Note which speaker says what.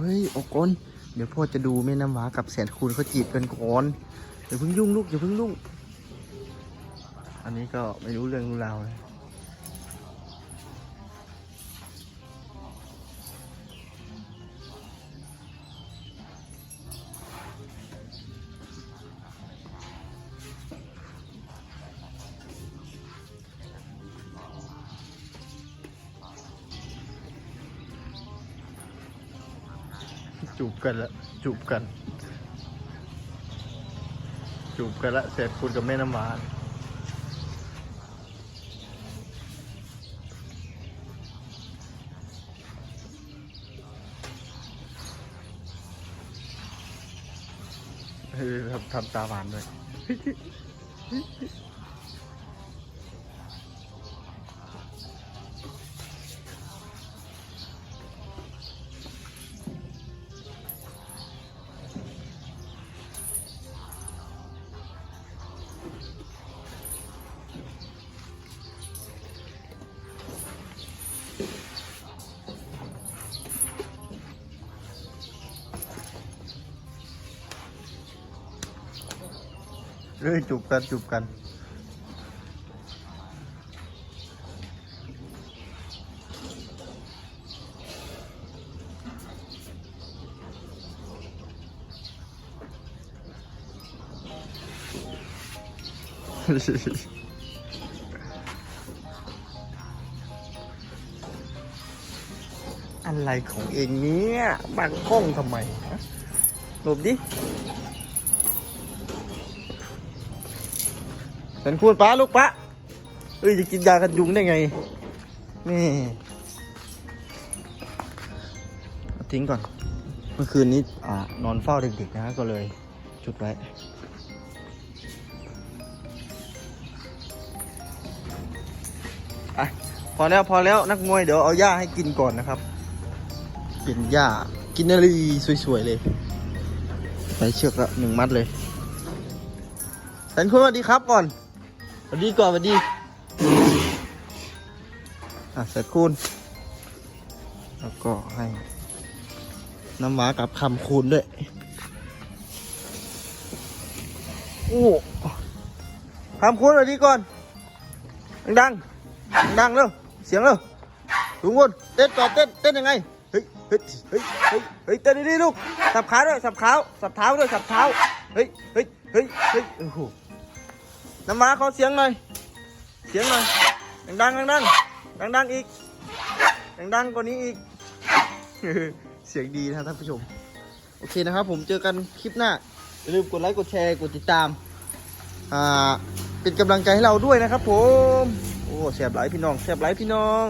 Speaker 1: เฮ้ยออกก่อนเดี๋ยวพ่อจะดูแม่น้ำหวากับแสนคูณเขาจีบกันก่อนอย่าเพิ่งยุ่งลูกอย่าเพิ่งยุ่ง อันนี้ก็ไม่รู้เรื่องรู้ราวเลย จูบกันละจูบกัน จูบกันละเสร็จคุณกับแม่น้ำหวานเออทำทำตาหวานด้วย เลื่อยจูบกันจูบกัน อะไรของเองเนี่ยบังกล้องทำไมหลบดิ ฉันคูดป้าลูกป้าเอ้ยจะกินยากันยุงได้ไง นี่เอาทิ้งก่อน เมื่อคืนนี้อ่านอนเฝ้าเด็กๆนะก็เลยจุดไว้อะพอแล้วพอแล้วนักมวยเดี๋ยวเอาหญ้าให้กินก่อนนะครับ กินหญ้ากินอะไรสวยๆเลยใส่เชือกละหนึ่งมัดเลยแสนคุณสวัสดีครับก่อน สวัสดีก่อนสวัสดี อะเสร็จคูณแล้วก็ให้ น้ำหวากับคำคูณด้วย โอ้คำคูณสวัสดีก่อน ดังดังเร็วเสียงเร็วทุกคนเต้นก่อนเต้นเต้นยังไงเฮ้ยเฮ้ย เฮ้ย เฮ้ย เฮ้ย เต้นดีๆลูก สับขาด้วย สับเท้า สับเท้าด้วย สับเท้า เฮ้ย เฮ้ย เฮ้ย เฮ้ย โอ้โห น้ำมาขอเสียงหน่อย เสียงหน่อย ดังๆดังๆดังอีก ดังดังกว่านี้อีก เสียงดีนะท่านผู้ชม โอเคนะครับ ผมเจอกันคลิปหน้า อย่าลืมกดไลค์กดแชร์กดติดตาม อ่า เป็นกำลังใจให้เราด้วยนะครับผม โอ้แสบหลายพี่น้องแสบหลายพี่น้อง